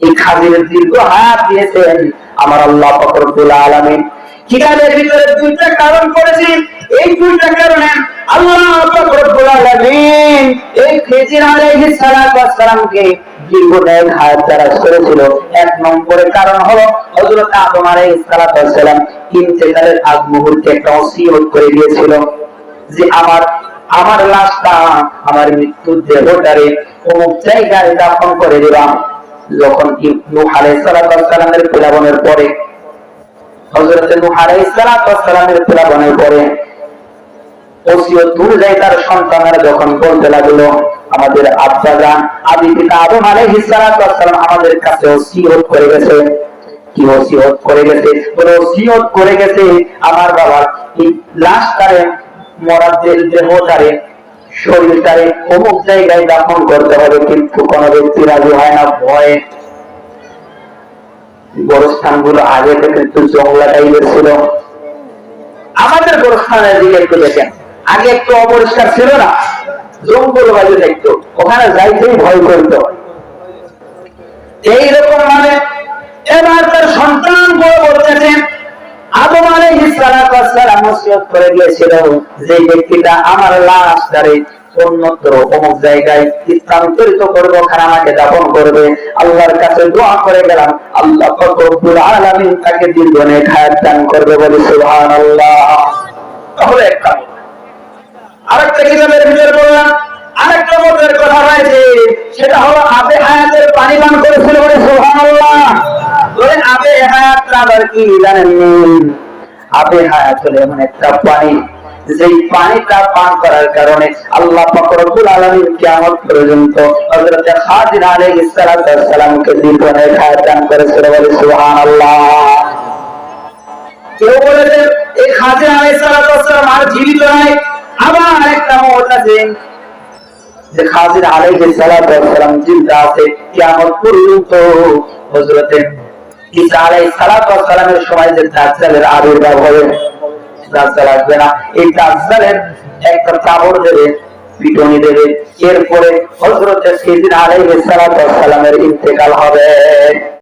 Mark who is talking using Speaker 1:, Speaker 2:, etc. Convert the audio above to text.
Speaker 1: এই দীর্ঘ হায়াত দিয়েছেন আমার আল্লাহ আলমিন। ভিতরে দুইটা কারণ করেছি। এই দুইটা কারণে আল্লাহ আলমিন এই খেজির সালামকে হায়াত করেছিল। এক নম্বরের কারণ হলো হযরত আদম আলাইহিস সালাতু ওয়াস সালাম ইন্তেকালের আগ মুহূর্তে একটা ওসিয়ত করে দিয়েছিল যে আমার আমার লাশটা, আমার মৃত্যুর দেহটারে অমুক জায়গায় দাফন করে দিলাম। যখন নূহ প্লাবনের পরে নূহ প্লাবনের পরে অনুযায়ী তার সন্তানেরা যখন বলতে লাগল, আমাদের আব্বা আদি পিতা আদম আলাইহিস আমাদের কাছে ওসিয়ত করে গেছে। কি ওসিয়ত করে গেছে? বলে, ওসিয়ত করে গেছে আমার বাবা এই লাশটারে মরার যে শরীরটারে অমুক জায়গায় দাফন করতে হবে, কিন্তু কোনো ব্যক্তি রাজি হয় না, ভয়ে। গোরস্থানগুলো আগে থেকে একটু জংলা টাইপের ছিল। আমাদের গোরস্থানের দিকে একটু দেখেন। আগে একটু অপরিষ্কার ছিল না। জঙ্গল বাজে দেখতো। ওখানে যাইতেই ভয় করতো। এইরকম মানে এবার তার সন্তান বড় বলতেছেন আদম আলাইহিস সালাতু ওসিয়ত করে গিয়েছিল যে ব্যক্তিটা আমার লাশ দ্বারে অন্যত্র অমুক জায়গায় স্থানান্তরিত করব, ওখানে আমাকে দাফন করবে। আল্লাহর কাছে দোয়া করে গেলাম। আল্লাহ রব্বুল আলামিন তাকে দীর্ঘনে হায়াত দান করবে বলে সুবহানাল্লাহ। তাহলে একটা আরেকটা কিতাবের ভিতরে বললাম, আরেকটা মতের কথা রয়েছে, সেটা হলো আবে হায়াতের পানি পান করেছিল বলে সুবহানাল্লাহ। বলে আবে হায়াত আবার কি জানেননি আবে হায়াত হলো এমন একটা পানি, যেই পানিটা পান করার কারণে আল্লাহ পাক রব্বুল আলামিন কিয়ামত পর্যন্ত ওয়াস সালামকে দীর্ঘায়ু হায়াত দান করেছিল বলে কেউ বলেছেন এই আর জীবিত নাই, আবার একটা মত আছে যে আছে পর্যন্ত ঈসা আলাই সালাতামের সময় যে আবির্ভাব হবে আসবে না। এই দাজ্জালের একটা দেবে, পিটনি দেবে, এরপরে হজরত সেদিন আলাই সালাতামের ইন্তেকাল হবে।